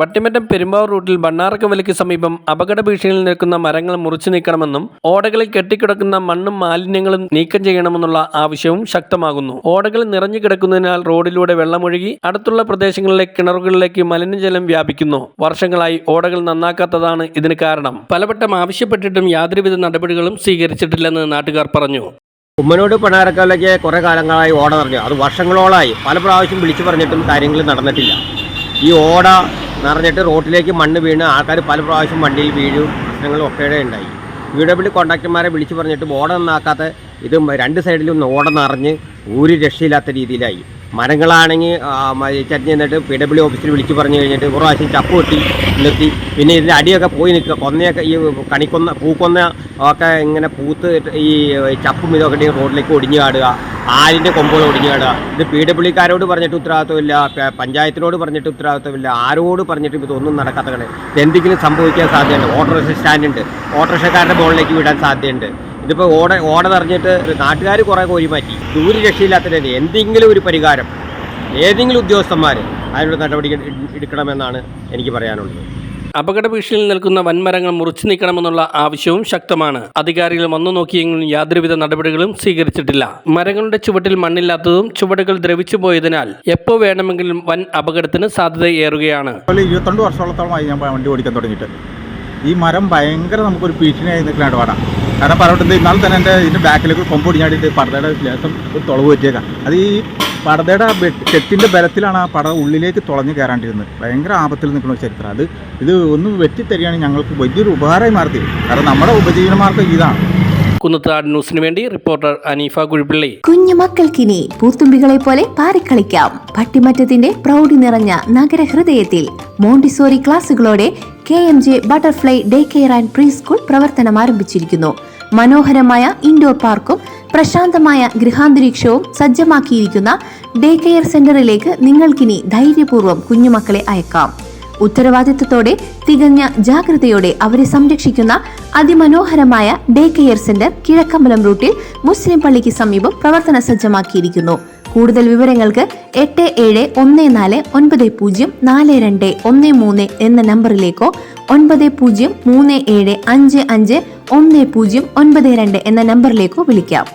വട്ടിമറ്റം പെരുമ്പാവൂർ റൂട്ടിൽ ബണ്ണാറക്കവലിക്ക് സമീപം അപകട ഭീഷണിയിൽ നിൽക്കുന്ന മരങ്ങൾ മുറിച്ചു നീക്കണമെന്നും ഓടകളിൽ കെട്ടിക്കിടക്കുന്ന മണ്ണും മാലിന്യങ്ങളും നീക്കം ചെയ്യണമെന്നുള്ള ആവശ്യവും ശക്തമാകുന്നു. ഓടകൾ നിറഞ്ഞു കിടക്കുന്നതിനാൽ റോഡിലൂടെ വെള്ളമൊഴുകി അടുത്തുള്ള പ്രദേശങ്ങളിലെ കിണറുകളിലേക്ക് മലിനജലം വ്യാപിക്കുന്നു. വർഷങ്ങളായി ഓടകൾ നന്നാക്കാത്തതാണ് ഇതിന് കാരണം. പലവട്ടം ആവശ്യപ്പെട്ടിട്ടും യാതൊരുവിധ നടപടികളും സ്വീകരിച്ചിട്ടില്ലെന്ന് നാട്ടുകാർ പറഞ്ഞു. ഉമ്മനോട് പിണാരക്കാലിലേക്ക് കുറേ കാലങ്ങളായി ഓട നിറഞ്ഞു. അത് വർഷങ്ങളോളായി. പല പ്രാവശ്യം വിളിച്ചു പറഞ്ഞിട്ടും കാര്യങ്ങൾ നടന്നിട്ടില്ല. ഈ ഓട നിറഞ്ഞിട്ട് റോട്ടിലേക്ക് മണ്ണ് വീണ് ആൾക്കാർ പല പ്രാവശ്യം വണ്ടിയിൽ വീഴും പ്രശ്നങ്ങളും ഒക്കെ ഉണ്ടായി. പി ഡബ്ല്യു കോൺട്രാക്ടർമാരെ വിളിച്ചു പറഞ്ഞിട്ട് ഓട നന്നാക്കാത്ത ഇത് രണ്ട് സൈഡിലും ഓട നിറഞ്ഞ് ഒരു രക്ഷയില്ലാത്ത രീതിയിലായി. മരങ്ങളാണെങ്കിൽ ചരിഞ്ഞ് നിന്നിട്ട് പി ഡബ്ല്യു ഓഫീസിൽ വിളിച്ചു പറഞ്ഞു കഴിഞ്ഞിട്ട് കുറേ പ്രാവശ്യം ചപ്പ് കൊട്ടി നിർത്തി. പിന്നെ ഇതിന്റെ അടിയൊക്കെ പോയി നിൽക്കുക. കൊന്നയൊക്കെ ഈ കണിക്കൊന്ന പൂക്കൊന്ന ഒക്കെ ഇങ്ങനെ പൂത്ത് ഈ ചപ്പും ഇതൊക്കെ റോഡിലേക്ക് ഒടിഞ്ഞു കാടുക ആലിന്റെ കൊമ്പുകൾ ഒടിഞ്ഞു കാടുക ഇത് പി ഡബ്ല്യുക്കാരോട് പറഞ്ഞിട്ട് ഉത്തരവാദിത്വമില്ല. പഞ്ചായത്തിനോട് പറഞ്ഞിട്ട് ഉത്തരവാദിത്വമില്ല. ആരോട് പറഞ്ഞിട്ടും ഇതൊന്നും നടക്കാത്ത കളി എന്തെങ്കിലും സംഭവിക്കാൻ സാധ്യതയുണ്ട്. ഓട്ടോറിക്ഷ സ്റ്റാൻഡുണ്ട്. ഓട്ടോറിക്ഷക്കാരുടെ മുകളിലേക്ക് വിടാൻ സാധ്യതയുണ്ട്. ഇതിപ്പോൾ ഓട ഓട നിറഞ്ഞിട്ട് നാട്ടുകാർ കുറേ കോരി മാറ്റി. ദൂര രക്ഷയില്ലാത്തതിന് എന്തെങ്കിലും ഒരു പരിഹാരം ഏതെങ്കിലും ഉദ്യോഗസ്ഥന്മാർ അതിനുള്ള നടപടി എടു- എടുക്കണമെന്നാണ് എനിക്ക് പറയാനുള്ളത്. അപകട ഭീഷണിയിൽ നിൽക്കുന്ന വൻമരങ്ങൾ മുറിച്ചു നീക്കണമെന്നുള്ള ആവശ്യവും ശക്തമാണ്. അധികാരികൾ വന്നു നോക്കിയെങ്കിലും യാതൊരുവിധ നടപടികളും സ്വീകരിച്ചിട്ടില്ല. മരങ്ങളുടെ ചുവട്ടിൽ മണ്ണില്ലാത്തതും ചുവടുകൾ ദ്രവിച്ചു പോയതിനാൽ എപ്പോ വേണമെങ്കിലും വൻ അപകടത്തിന് സാധ്യതയേറുകയാണ്. ഇരുപത്തിരണ്ട് വർഷത്തോളമായി ഞാൻ വണ്ടി ഓടിക്കാൻ തുടങ്ങിയിട്ട്. ഈ മരം ഭയങ്കര നമുക്കൊരു ഭീഷണിയായി നിൽക്കലാണ് പാടാം കാരണം പറഞ്ഞിട്ട് ഇന്നാൾ തന്നെ എന്റെ ഇതിന്റെ ബാക്കിലേക്ക് കൊമ്പ് ഒടിഞ്ഞാടിയിട്ട് പടതയുടെ ലേസം ഒരു തുളവ് പറ്റിയേക്കാം അത് ഈ പടതയുടെ കെട്ടിന്റെ ബലത്തിലാണ് ആ പട ഉള്ളിലേക്ക് തുളഞ്ഞ് കയറാണ്ടിരുന്നത്. ഭയങ്കര ആപത്തിൽ നിൽക്കുന്ന ഒരു ചരിത്രം. അത് ഇത് ഒന്ന് വെറ്റിത്തരികയാണ് ഞങ്ങൾക്ക് വലിയൊരു ഉപകാരമായി മാറി കാരണം നമ്മുടെ ഉപജീവനമാർഗം ഇതാണ്. കുന്നത്താട് ന്യൂസിന് വേണ്ടി റിപ്പോർട്ടർ അനീഫ കുഴിപ്പിള്ളി. കുഞ്ഞു മക്കൾക്കിനി പൂത്തുമ്പികളെ പോലെ പാറിക്കളിക്കാം. പട്ടിമറ്റത്തിന്റെ പ്രൗഢി നിറഞ്ഞ നഗരഹൃദയത്തിൽ Montessori ക്ലാസുകളോടെ K M J butterfly day care and pre school പ്രവർത്തനം ആരംഭിച്ചിരിക്കുന്നു. മനോഹരമായ ഇൻഡോർ പാർക്കും പ്രശാന്തമായ ഗൃഹാന്തരീക്ഷവും സജ്ജമാക്കിയിരിക്കുന്ന ഡേ കെയർ സെന്ററിലേക്ക് നിങ്ങൾക്കിനി ധൈര്യപൂർവം കുഞ്ഞുമക്കളെ അയക്കാം. ഉത്തരവാദിത്വത്തോടെ തികഞ്ഞ ജാഗ്രതയോടെ അവരെ സംരക്ഷിക്കുന്ന അതിമനോഹരമായ ഡേ കെയർ സെന്റർ കിഴക്കമ്പലം റൂട്ടിൽ മുസ്ലിം പള്ളിക്ക് സമീപം പ്രവർത്തന സജ്ജമാക്കിയിരിക്കുന്നു. കൂടുതൽ വിവരങ്ങൾക്ക് എട്ട് ഏഴ് ഒന്ന് നാല് ഒൻപത് പൂജ്യം നാല് രണ്ട് ഒന്ന് മൂന്ന് എന്ന നമ്പറിലേക്കോ ഒൻപത് പൂജ്യം മൂന്ന് ഏഴ് അഞ്ച് അഞ്ച് ഒന്ന് പൂജ്യം ഒൻപത് രണ്ട് എന്ന നമ്പറിലേക്കോ വിളിക്കാം.